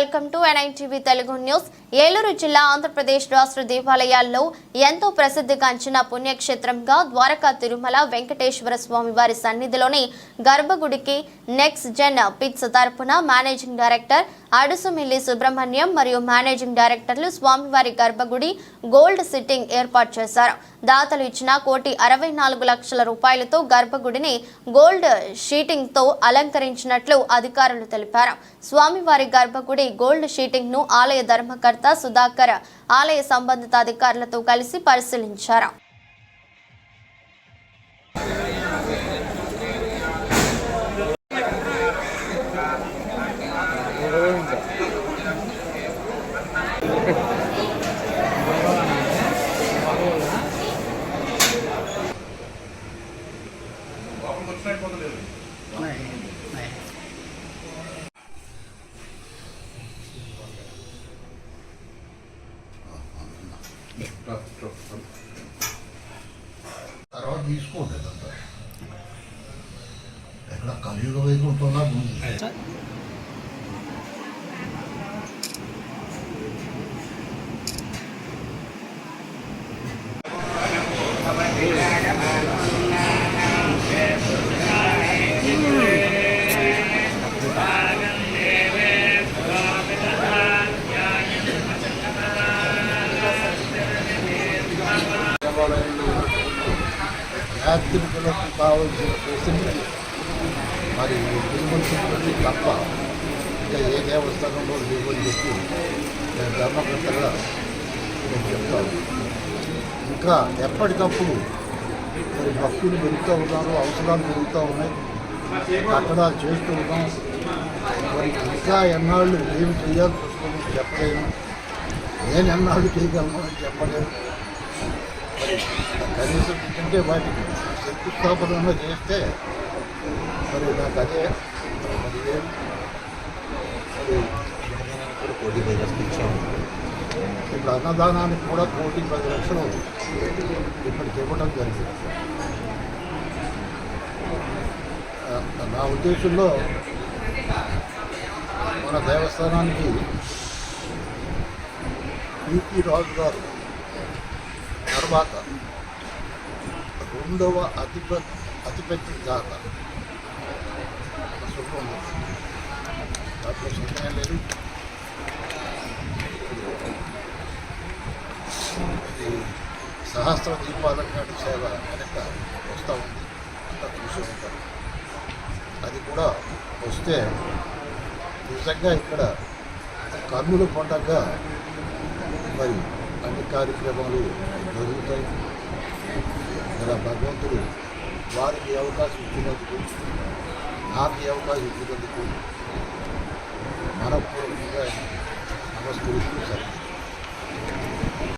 Welcome to NITV Telugu news. Eluru జిల్లా ఆంధ్రప్రదేశ్ రాష్ట్ర దేవాలయాల్లో ఎంతో ప్రసిద్ధిగాంచిన పుణ్యక్షేత్రంగా ద్వారకా తిరుమల వెంకటేశ్వర స్వామి వారి సన్నిధిలోని గర్భగుడికి నెక్స్ట్ జెన్ పిట్స్ తరపున మేనేజింగ్ డైరెక్టర్ అడుసుమిల్లి సుబ్రహ్మణ్యం మరియు మేనేజింగ్ డైరెక్టర్లు స్వామివారి గర్భగుడి గోల్డ్ సిట్టింగ్ ఏర్పాటు చేశారు. దాతలు ఇచ్చిన కోటి అరవై నాలుగు లక్షల రూపాయలతో గర్భగుడిని గోల్డ్ షీటింగ్తో అలంకరించినట్లు అధికారులు తెలిపారు. స్వామివారి గర్భగుడి గోల్డ్ షీటింగ్ను ఆలయ ధర్మకర్త సుధాకర్ ఆలయ సంబంధిత అధికారులతో కలిసి పరిశీలించారు. తర్వాత తీసుకోండి అదంతా ఎక్కడ కలియుగ వైకుంఠంలా ఉంది యాత్రికులకు కావలసిన ఫెసిలిటీ మరి తిరుమల తప్ప ఇంకా ఏ దేవస్థానంలో లేవని చెప్పి నేను ధర్మకర్తగా నేను చెప్తాను ఇంకా ఎప్పటికప్పుడు మరి భక్తులు పెరుగుతూ ఉన్నారు అవసరాలు పెరుగుతూ ఉన్నాయి. అక్కడ చేస్తూ ఉన్నాం. మరి ఇంకా ఎన్నాళ్ళు ఏమి చేయాల్సి వస్తుందో చెప్పలేను. నేను ఎన్నాళ్ళు చేయగలను అని చెప్పలేను. మరి కనీసం అంటే వాటికి శంకుస్థాపన చేస్తే మరి నాకు అదే మరి ఏం మరి కూడా కోటి పది లక్షలు ఇచ్చాము ఇప్పుడు అన్నదానానికి కూడా కోటి పది లక్షలు ఇప్పటికి ఇవ్వడం జరిగింది ఆ, నా ఉద్దేశంలో మన దేవస్థానానికి ఈపీ రాజు గారు తర్వాత రెండవ అతిపె అతిపెద్ద దాత దాంట్లో సమయం లేదు. ఇది సహస్ర దీపాలంకాటి సేవ వెనక వస్తూ ఉంది. అంతా చూసి ఉంటారు. అది కూడా వస్తే నిజంగా ఇక్కడ కర్నూలు పండగ మరి అన్ని కార్యక్రమాలు జరుగుతాయి. ఇలా భగవంతుడు వారికి అవకాశం ఇచ్చినందుకు నాకు అవకాశం ఇచ్చినందుకు మనపూర్వకంగా నమస్కరిస్తూ సరే